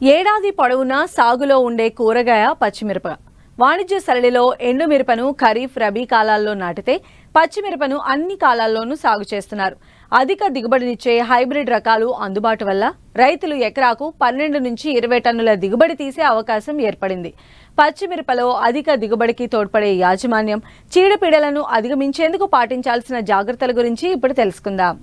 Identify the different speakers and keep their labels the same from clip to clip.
Speaker 1: ఏడాది పొడవునా సాగులో ఉండే కూరగాయ పచ్చిమిరప. వాణిజ్య సరళిలో ఎండుమిరపను ఖరీఫ్ రబీ కాలాల్లో నాటితే పచ్చిమిరపను అన్ని కాలాల్లోనూ సాగు చేస్తున్నారు. అధిక దిగుబడినిచ్చే హైబ్రిడ్ రకాలు అందుబాటు వల్ల రైతులు ఎకరాకు పన్నెండు నుంచి ఇరవై టన్నుల దిగుబడి తీసే అవకాశం ఏర్పడింది. పచ్చిమిరపలో అధిక దిగుబడికి తోడ్పడే యాజమాన్యం చీడపీడలను అధిగమించేందుకు పాటించాల్సిన జాగ్రత్తల గురించి ఇప్పుడు తెలుసుకుందాం.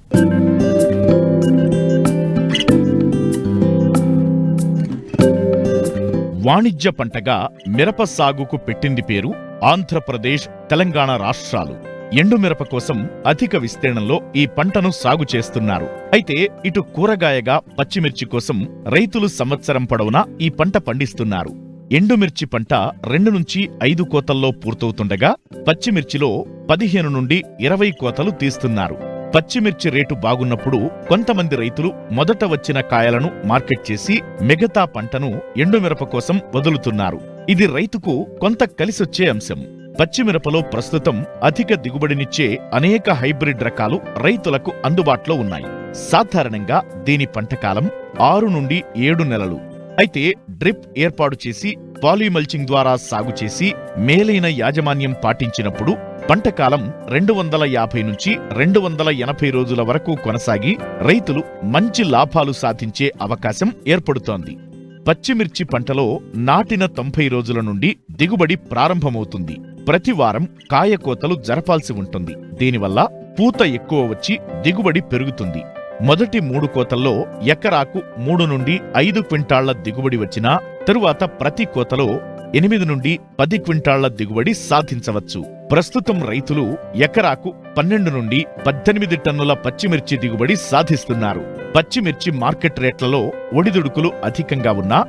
Speaker 2: వాణిజ్య పంటగా మిరప సాగుకు పెట్టింది పేరు ఆంధ్రప్రదేశ్ తెలంగాణ రాష్ట్రాలు. ఎండుమిరప కోసం అధిక విస్తీర్ణంలో ఈ పంటను సాగు చేస్తున్నారు. అయితే ఇటు కూరగాయగా పచ్చిమిర్చి కోసం రైతులు సంవత్సరం పొడవునా ఈ పంట పండిస్తున్నారు. ఎండుమిర్చి పంట రెండు నుంచి ఐదు కోతల్లో పూర్తవుతుండగా పచ్చిమిర్చిలో పదిహేను నుండి ఇరవై కోతలు తీస్తున్నారు. పచ్చిమిర్చి రేటు బాగున్నప్పుడు కొంతమంది రైతులు మొదట వచ్చిన కాయలను మార్కెట్ చేసి మిగతా పంటను ఎండుమిరప కోసం వదులుతున్నారు. ఇది రైతుకు కొంత కలిసొచ్చే అంశం. పచ్చిమిరపలో ప్రస్తుతం అధిక దిగుబడినిచ్చే అనేక హైబ్రిడ్ రకాలు రైతులకు అందుబాటులో ఉన్నాయి. సాధారణంగా దీని పంటకాలం ఆరు నుండి ఏడు నెలలు. అయితే డ్రిప్ ఏర్పాటు చేసి పాలీమల్చింగ్ ద్వారా సాగు చేసి మేలైన యాజమాన్యం పాటించినప్పుడు పంటకాలం రెండు వందల యాభై నుంచి రెండు వందల ఎనభై రోజుల వరకు కొనసాగి రైతులు మంచి లాభాలు సాధించే అవకాశం ఏర్పడుతోంది. పచ్చిమిర్చి పంటలో నాటిన తొంభై రోజుల నుండి దిగుబడి ప్రారంభమవుతుంది. ప్రతి వారం కాయకోతలు జరపాల్సి ఉంటుంది. దీనివల్ల పూత ఎక్కువ వచ్చి దిగుబడి పెరుగుతుంది. మొదటి మూడు కోతల్లో ఎకరాకు మూడు నుండి ఐదు క్వింటాళ్ళ దిగుబడి వచ్చినా తరువాత ప్రతి కోతలో ఎనిమిది నుండి పది క్వింటాళ్ళ దిగుబడి సాధించవచ్చు. ప్రస్తుతం రైతులు ఎకరాకు పన్నెండు నుండి పద్దెనిమిది టన్నుల పచ్చిమిర్చి దిగుబడి సాధిస్తున్నారు. పచ్చిమిర్చి మార్కెట్ రేట్లలో ఒడిదుడుకులు అధికంగా ఉన్నా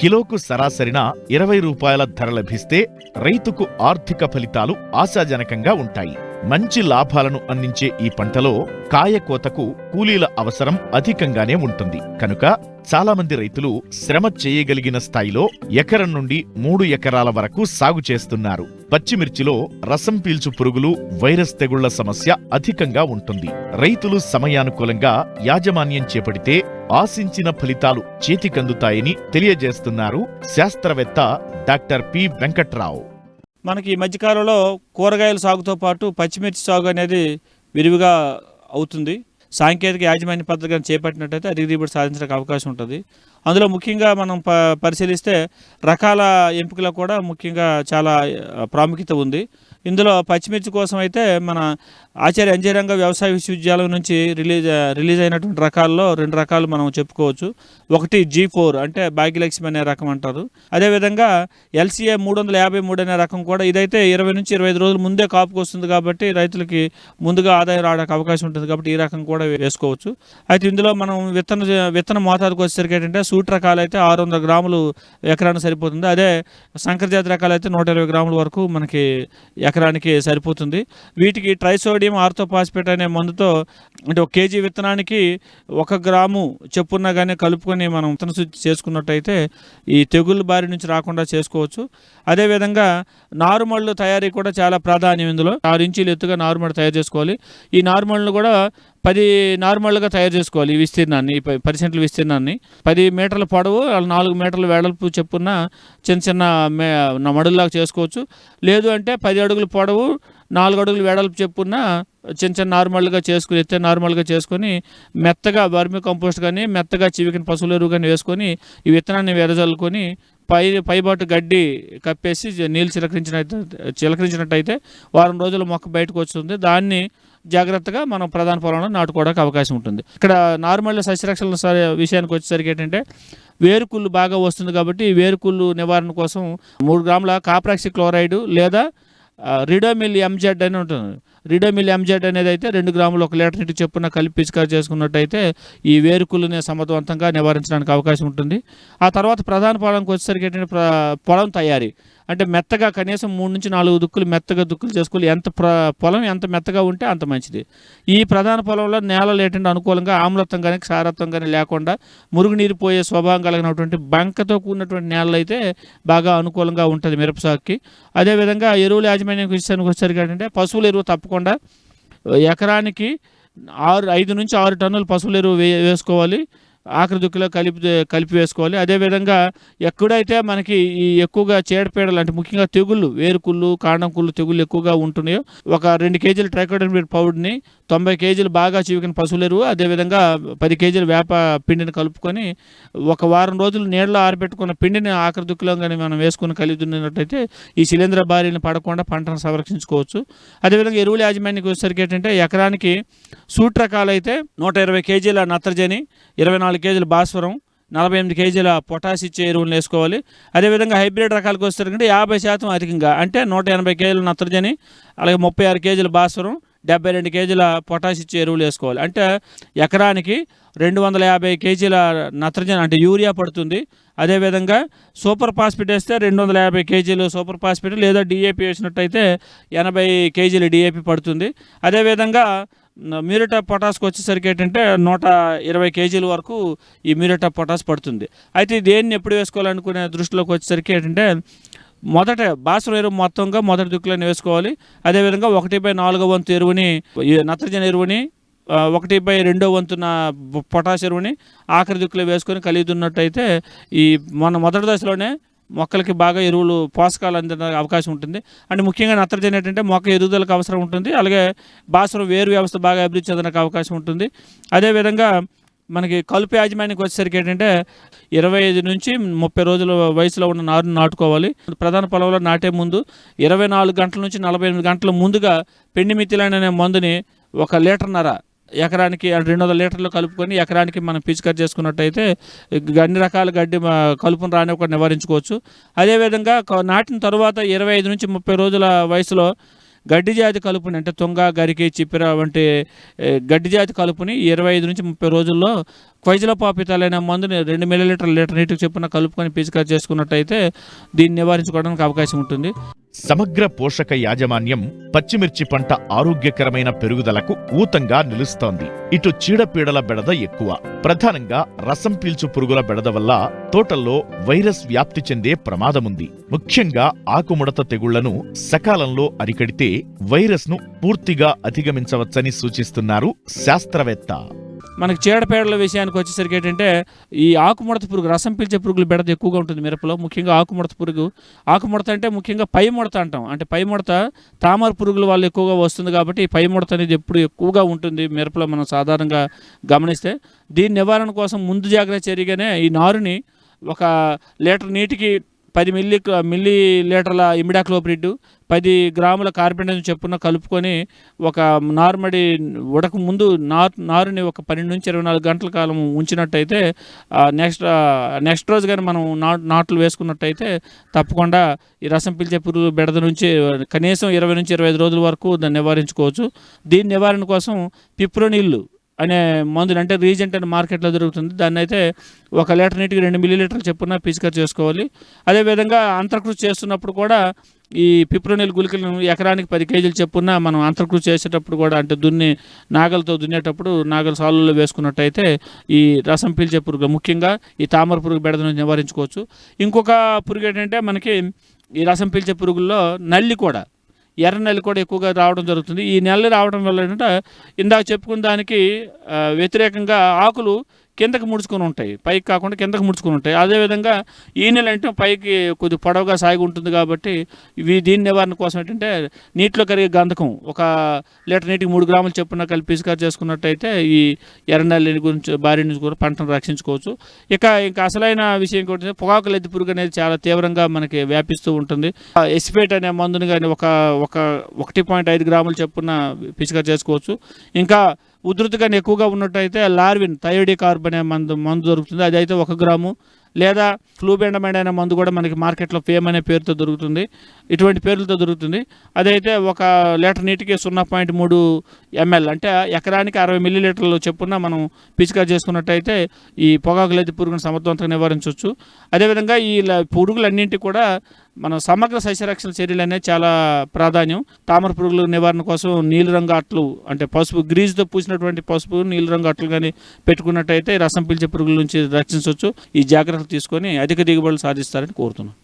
Speaker 2: కిలోకు సరాసరిన ఇరవై రూపాయల ధర లభిస్తే రైతుకు ఆర్థిక ఫలితాలు ఆశాజనకంగా ఉంటాయి. మంచి లాభాలను అందించే ఈ పంటలో కాయకోతకు కూలీల అవసరం అధికంగానే ఉంటుంది. కనుక చాలామంది రైతులు శ్రమ చేయగలిగిన స్థాయిలో ఎకరం నుండి మూడు ఎకరాల వరకు సాగు చేస్తున్నారు. పచ్చిమిర్చిలో రసం పీల్చు పురుగులు వైరస్ తెగుళ్ళ సమస్య అధికంగా ఉంటుంది. రైతులు సమయానుకూలంగా యాజమాన్యం చేపడితే ఆశించిన ఫలితాలు చేతికందుతాయని తెలియజేస్తున్నారు శాస్త్రవేత్త డాక్టర్ పి వెంకట్రావు.
Speaker 3: మనకి ఈ మధ్యకాలంలో కూరగాయల సాగుతో పాటు పచ్చిమిర్చి సాగు అనేది విరివిగా అవుతుంది. సాంకేతిక యాజమాన్య పద్ధతి చేపట్టినట్టయితే అధిక దిగుబడి సాధించడానికి అవకాశం ఉంటుంది. అందులో ముఖ్యంగా మనం ప పరిశీలిస్తే రకాల ఎంపికలో కూడా ముఖ్యంగా చాలా ప్రాముఖ్యత ఉంది. ఇందులో పచ్చిమిర్చి కోసం అయితే మన ఆచార్య అంజరంగ వ్యవసాయ విశ్వవిద్యాలయం నుంచి రిలీజ్ రిలీజ్ అయినటువంటి రకాల్లో రెండు రకాలు మనం చెప్పుకోవచ్చు. ఒకటి జీ ఫోర్ అంటే భాగ్యలక్ష్మి అనే రకం అంటారు. అదేవిధంగా ఎల్సీఏ మూడు వందల యాభై మూడు అనే రకం కూడా ఇదైతే ఇరవై నుంచి ఇరవై ఐదు రోజుల ముందే కాపుకు వస్తుంది కాబట్టి రైతులకి ముందుగా ఆదాయం రావడానికి అవకాశం ఉంటుంది కాబట్టి ఈ రకం కూడా వేసుకోవచ్చు. అయితే ఇందులో మనం విత్తన విత్తన మోతాదుకు వచ్చేసరికి ఏంటంటే సూట్ రకాలు అయితే ఆరు వందల గ్రాములు ఎకరానికి సరిపోతుంది. అదే సంకరజాతి రకాలు అయితే నూట ఇరవై గ్రాముల వరకు మనకి ఎకరానికి సరిపోతుంది. వీటికి ట్రైసోడియం ఆర్థోపాస్పేట్ అనే మందుతో అంటే ఒక కేజీ విత్తనానికి ఒక గ్రాము చెప్పున్న కానీ కలుపుకొని మనం విత్తన శుద్ధి చేసుకున్నట్టయితే ఈ తెగుళ్ళ బారి నుంచి రాకుండా చేసుకోవచ్చు. అదేవిధంగా నారుమళ్ళు తయారీ కూడా చాలా ప్రాధాన్యం ఇందులో. ఆరు ఇంచీలు ఎత్తుగా నారుమడి తయారు చేసుకోవాలి. ఈ నారుమళ్ళను కూడా పది నార్మల్గా తయారు చేసుకోవాలి ఈ విస్తీర్ణాన్ని ఈ పది సెంట్ల విస్తీర్ణాన్ని. పది మీటర్ల పొడవు నాలుగు మీటర్ల వెడల్పు చెప్పున్న చిన్న చిన్న మే మడుల్లాగా చేసుకోవచ్చు. లేదు అంటే పది అడుగుల పొడవు నాలుగు అడుగులు వెడల్పు చెప్పున్న చిన్న చిన్న నార్మల్గా చేసుకుని ఎత్తే నార్మల్గా చేసుకొని మెత్తగా వర్మి కంపోస్ట్ కానీ మెత్తగా చివికిన పశువుల ఎరువు కానీ వేసుకొని ఈ విత్తనాన్ని వెదజల్లుకొని పై పైబాటు గడ్డి కప్పేసి నీళ్ళు చిలకరించిన చిలకరించినట్టయితే వారం రోజులు మొక్క బయటకు వస్తుంది. దాన్ని జాగ్రత్తగా మనం ప్రధాన పొలంలో నాటుకోవడానికి అవకాశం ఉంటుంది. ఇక్కడ నార్మల్ సస్యరక్షణ విషయానికి వచ్చేసరికి ఏంటంటే వేరుకుళ్ళు బాగా వస్తుంది కాబట్టి వేరుకుళ్ళు నివారణ కోసం మూడు గ్రాముల కాప్రాక్సి క్లోరైడ్ లేదా రిడోమిల్ ఎంజెడ్ అని ఉంటుంది. రిడోమిల్ ఎంజెడ్ అనేది అయితే రెండు గ్రాములు ఒక లీటర్ నీటి చొప్పున కలిపి పిచికారి చేసుకున్నట్టయితే ఈ వేరుకులని సమర్థవంతంగా నివారించడానికి అవకాశం ఉంటుంది. ఆ తర్వాత ప్రధాన పొలంకి వచ్చేసరికి ఏంటంటే పొలం తయారీ. అంటే మెత్తగా కనీసం మూడు నుంచి నాలుగు దుక్కులు మెత్తగా దుక్కులు చేసుకోవాలి. ఎంత ప్ర పొలం ఎంత మెత్తగా ఉంటే అంత మంచిది. ఈ ప్రధాన పొలంలో నేలలు ఏంటంటే అనుకూలంగా ఆమ్లత్వం కానీ క్షారత్వం కానీ లేకుండా మురుగునీరు పోయే స్వభావం కలిగినటువంటి బంకతో కూడినటువంటి నేలలు అయితే బాగా అనుకూలంగా ఉంటుంది మిరపసాగుకి అదేవిధంగా ఎరువుల యాజమాన్యం విషయానికి వచ్చేసరికి ఏంటంటే పశువుల ఎరువు తప్పకుండా తప్పకుండా. ఎకరానికి ఆరు ఐదు నుంచి ఆరు టన్నుల పశువుల ఎరువు వే వేసుకోవాలి. ఆఖరి దుక్కిలో కలిపి కలిపి వేసుకోవాలి. అదేవిధంగా ఎక్కడైతే మనకి ఈ ఎక్కువగా చీడపీడలు అంటే ముఖ్యంగా తెగుళ్ళు వేరుకుళ్ళు కాండం కుళ్ళు తెగుళ్ళు ఎక్కువగా ఉంటున్నాయో ఒక రెండు కేజీలు ట్రైకోడర్మిడ్ పౌడర్ని తొంభై కేజీలు బాగా చీవికిన పశువుల ఎరువు అదేవిధంగా పది కేజీలు వేప పిండిని కలుపుకొని ఒక వారం రోజులు నీళ్ళలో ఆరబెట్టుకున్న పిండిని ఆఖరి దుక్కిలో కానీ మనం వేసుకుని కలిపి దున్నినట్టయితే ఈ శిలీంద్ర బారిని పడకుండా పంటను సంరక్షించుకోవచ్చు. అదేవిధంగా ఎరువుల యాజమాన్యానికి వచ్చేసరికి ఏంటంటే ఎకరానికి సూట్ రకాలైతే నూట ఇరవై కేజీల నత్రజని ఇరవై నాలుగు నాలుగు కేజీల భాస్వరం నలభై ఎనిమిది కేజీల పొటాష్ ఇచ్చే ఎరువులు వేసుకోవాలి. అదేవిధంగా హైబ్రిడ్ రకాలకు వస్తారంటే యాభై శాతం అధికంగా అంటే నూట ఎనభై కేజీల నత్రజని అలాగే ముప్పై ఆరు కేజీల భాస్వరం డెబ్బై రెండు కేజీల పొటాష్ ఇచ్చే ఎరువులు వేసుకోవాలి. అంటే ఎకరానికి రెండు వందల యాభై కేజీల నత్రజని అంటే యూరియా పడుతుంది. అదేవిధంగా సూపర్ ఫాస్ఫిట్ వేస్తే రెండు వందల యాభై కేజీలు సూపర్ ఫాస్ఫేట్ లేదా డిఏపి వేసినట్టయితే ఎనభై కేజీలు డిఏపి పడుతుంది. అదేవిధంగా మ్యూరేట్ పొటాస్కి వచ్చేసరికి ఏంటంటే నూట ఇరవై కేజీల వరకు ఈ మ్యూరేట్ పొటాస్ పడుతుంది. అయితే దేన్ని ఎప్పుడు వేసుకోవాలనుకునే దృష్టిలోకి వచ్చేసరికి ఏంటంటే మొదట బాసర ఎరువు మొత్తంగా మొదటి దుక్కులను వేసుకోవాలి. అదేవిధంగా ఒకటి బై నాలుగో వంతు ఎరువుని నత్రజని ఎరువుని ఒకటి బై రెండో వంతున పొటాష్ ఎరువుని ఆఖరి దిక్కులో వేసుకొని కలిగి ఉన్నట్టయితే ఈ మన మొదటి దశలోనే మొక్కలకి బాగా ఎరువులు పోషకాలు అందడానికి అవకాశం ఉంటుంది. అండ్ ముఖ్యంగా నత్రజని ఏంటంటే మొక్క ఎదుగుదలకు అవసరం ఉంటుంది. అలాగే బాసురం వేరు వ్యవస్థ బాగా అభివృద్ధి చెందడానికి అవకాశం ఉంటుంది. అదేవిధంగా మనకి కలుపు యాజమాన్యానికి వచ్చేసరికి ఏంటంటే ఇరవై ఐదు నుంచి ముప్పై రోజుల వయసులో ఉన్న నారును నాటుకోవాలి. ప్రధాన పొలంలో నాటే ముందు ఇరవై నాలుగు గంటల నుంచి నలభై ఎనిమిది గంటల ముందుగా పెండి అనే మందుని ఒక లీటర్న్నర ఎకరానికి రెండు వందల లీటర్లు కలుపుకొని ఎకరానికి మనం పిచికారి చేసుకున్నట్టయితే అన్ని రకాల గడ్డి కలుపును రాని ఒకటి నివారించుకోవచ్చు. అదేవిధంగా నాటిన తర్వాత ఇరవై ఐదు నుంచి ముప్పై రోజుల వయసులో గడ్డి జాతి కలుపుని అంటే తుంగ గరికి చిప్పిర వంటి గడ్డి జాతి కలుపుని ఇరవై ఐదు నుంచి ముప్పై రోజుల్లో క్వైజలపాపితాలు పాపితాలైన మందుని రెండు మిల్లీలీటర్ లీటర్ నీటికి చెప్పున కలుపుకొని పిచికారి చేసుకున్నట్టయితే దీన్ని నివారించుకోవడానికి అవకాశం ఉంటుంది.
Speaker 2: సమగ్ర పోషక యాజమాన్యం పచ్చిమిర్చి పంట ఆరోగ్యకరమైన పెరుగుదలకు ఊతంగా నిలుస్తోంది. ఇటు చీడపీడల బెడద ఎక్కువ. ప్రధానంగా రసం పీల్చు పురుగుల బెడద వల్ల తోటల్లో వైరస్ వ్యాప్తి చెందే ప్రమాదముంది. ముఖ్యంగా ఆకుముడత తెగుళ్ళను సకాలంలో అరికడితే వైరస్ను పూర్తిగా అధిగమించవచ్చని సూచిస్తున్నారు శాస్త్రవేత్త.
Speaker 3: మనకి చీడపేడల విషయానికి వచ్చేసరికి ఏంటంటే ఈ ఆకుముడత పురుగు రసం పీల్చే పురుగులు బెడద ఎక్కువగా ఉంటుంది మిరపలో. ముఖ్యంగా ఆకుముడత పురుగు. ఆకుముడత అంటే ముఖ్యంగా పై ముడత అంటాం. అంటే పై ముడత తామర పురుగుల వాళ్ళు ఎక్కువగా వస్తుంది కాబట్టి ఈ పై ముడత అనేది ఎప్పుడు ఎక్కువగా ఉంటుంది మిరపలో మనం సాధారణంగా గమనిస్తే. దీని నివారణ కోసం ముందు జాగ్రత్త చర్యగానే ఈ నారుని ఒక లీటర్ నీటికి పది మిల్లీ మిల్లీ లీటర్ల ఇమిడాక్లోప్రిడ్ పది గ్రాముల కార్పెంటర్ చెప్పున కలుపుకొని ఒక నార్మడి ఉడక ముందు నారు నారుని ఒక పన్నెండు నుంచి ఇరవై నాలుగు గంటల కాలం ఉంచినట్టయితే నెక్స్ట్ నెక్స్ట్ రోజు కానీ మనం నాట్ నాట్లు వేసుకున్నట్టయితే తప్పకుండా ఈ రసం పిలిచే పురుగు బెడద నుంచి కనీసం ఇరవై నుంచి ఇరవై ఐదు రోజుల వరకు దాన్ని నివారించుకోవచ్చు. దీని నివారణ కోసం పిప్రోనీళ్ళు అనే మందులు అంటే రీజెంట్ అనే మార్కెట్లో దొరుకుతుంది. దాన్ని అయితే ఒక లీటర్ నీటికి రెండు మిల్లీ లీటర్లు చెప్పున పిచికారి చేసుకోవాలి. అదేవిధంగా అంతర్కృషి చేస్తున్నప్పుడు కూడా ఈ పిప్రోనిల్ గుళికలను ఎకరానికి పది కేజీలు చెప్పున మనం అంతర్కృషి చేసేటప్పుడు కూడా అంటే దున్ని నాగలతో దున్నేటప్పుడు నాగల సాలులో వేసుకున్నట్టయితే ఈ రసం పీల్చే పురుగు ముఖ్యంగా ఈ తామర పురుగు బెడదను నివారించుకోవచ్చు. ఇంకొక పురుగు ఏంటంటే మనకి ఈ రసం పీల్చే పురుగుల్లో నల్లి కూడా ఎర్ర నెలలు కూడా ఎక్కువగా రావడం జరుగుతుంది. ఈ నెలలు రావడం వల్ల ఏంటంటే ఇందాక చెప్పుకున్న దానికి వ్యతిరేకంగా ఆకులు కిందకి ముడుచుకొని ఉంటాయి పైకి కాకుండా కిందకి ముడుచుకొని ఉంటాయి. అదేవిధంగా ఈ నెల అంటే పైకి కొద్ది పొడవుగా సాగి ఉంటుంది కాబట్టి ఇవి దీని నివారణ కోసం ఏంటంటే నీటిలో కరిగే గంధకం ఒక లీటర్ నీటికి మూడు గ్రాములు చెప్పున కలిపి పిసికారు చేసుకున్నట్టయితే ఈ ఎర్రనల్లి గురించి బారి నుంచి కూడా పంటను రక్షించుకోవచ్చు. ఇక ఇంకా అసలైన విషయం ఏంటంటే పొగాకు లెద్ది పురుగు అనేది చాలా తీవ్రంగా మనకి వ్యాపిస్తూ ఉంటుంది. ఎసిపేట్ అనే మందుని కానీ ఒక ఒక ఒకటి పాయింట్ ఐదు గ్రాములు చెప్పున పిచికారు చేసుకోవచ్చు. ఇంకా ఉధృతిగా ఎక్కువగా ఉన్నట్టయితే లార్విన్ థైడి కార్బ్ అనే మందు మందు దొరుకుతుంది. అది అయితే ఒక గ్రాము. లేదా ఫ్లూబెండమైడ్ అనే మందు కూడా మనకి మార్కెట్లో ఫేమ్ అనే పేరుతో దొరుకుతుంది. ఇటువంటి పేర్లతో దొరుకుతుంది. అదైతే ఒక లీటర్ నీటికి సున్నా పాయింట్ మూడు ఎంఎల్. అంటే ఎకరానికి అరవై మిల్లీ లీటర్లు చెప్పున మనం పిచికారి చేసుకున్నట్టయితే ఈ పొగాకు లేదా పురుగును సమర్థవంతంగా నివారించవచ్చు. అదేవిధంగా ఈ పురుగులన్నింటి కూడా మన సమగ్ర సస్యరక్షణ చర్యలు అనేది చాలా ప్రాధాన్యం. తామర పురుగుల నివారణ కోసం నీలిరంగు అట్లు అంటే పసుపు గ్రీజ్తో పూసినటువంటి పసుపు నీలిరంగు అట్లు కానీ పెట్టుకున్నట్టయితే రసం పీల్చే పురుగుల నుంచి రక్షించవచ్చు. ఈ జాగ్రత్తలు తీసుకొని అధిక దిగుబడులు సాధిస్తారని కోరుతున్నాను